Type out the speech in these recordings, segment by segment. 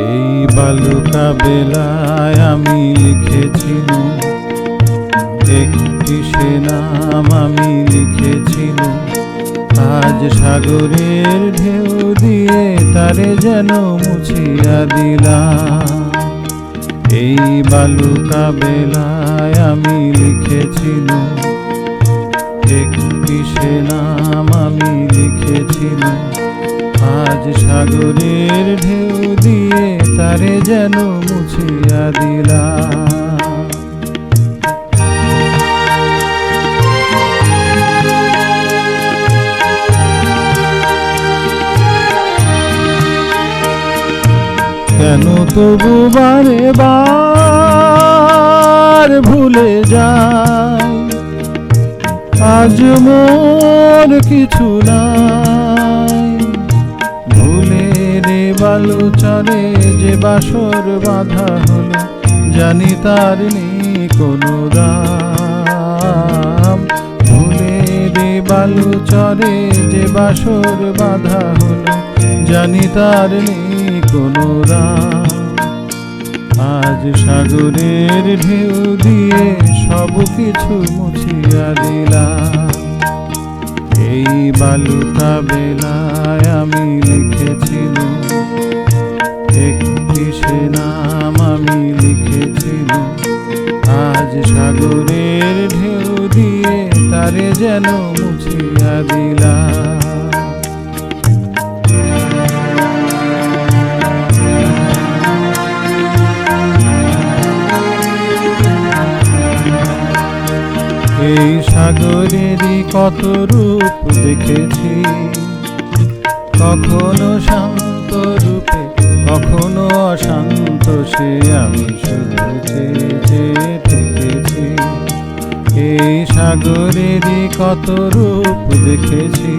এই বালুকা বেলায় আমি লিখেছিলাম, একটি সে নাম আমি লিখেছিলাম। আজ সাগরের ঢেউ দিয়ে তারে যেন মুছিয়া দিলাম। এই বালুকা বেলায় আমি লিখেছিলাম সাগরের ঢেউ দিয়ে তারে যেন মুছিয়া দিলাম কেন তবু বারে বার ভুলে যায়? আজ মোর কিছু নাই। বালু চরে যে বাসর বাঁধা হলো জানি তার নেই কোনো দাম। ভুলে রে বালু চরে যে বাসর বাঁধা হলো জানি তার নেই কোনো দাম। আজ সাগরের ঢেউ দিয়ে সব কিছু মুছিয়া দিলাম। এই বালুকা বেলায় আমি যেন মুছিয়া দিলা। এই সাগরেরই কত রূপ দেখেছি, কখনো শান্ত রূপে, কখনো অশান্ত সে আমি এই সাগরেরই কত রূপ দেখেছি।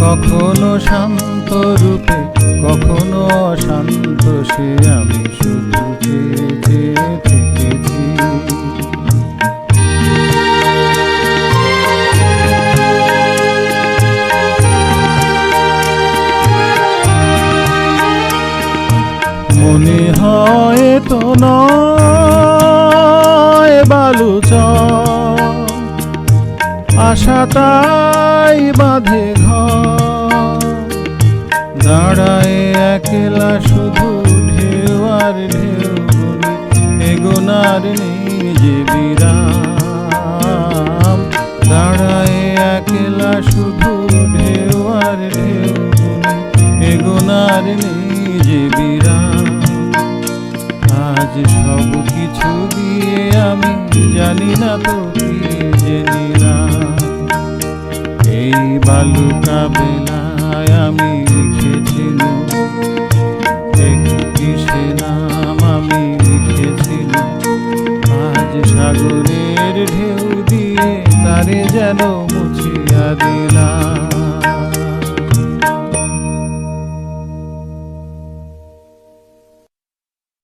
কখনো শান্ত রূপে, কখনো অশান্ত, সে আমি শুধু থেকেছি। মনে হয় তো নয় বালুচ আশাটাই বাঁধে ঘর। দাঁড়ায় একলা শুধু ঢেউ আর ঢেউ এগোনার নিজে বিরাম। দাঁড়ায় একলা শুধু ঢেউ আর ঢেউ এগোনার নিজে বিরাম। আজ সব কিছু দিয়ে আমি জানি না তো কি যে নিলাম। এই বালুকা বেলায়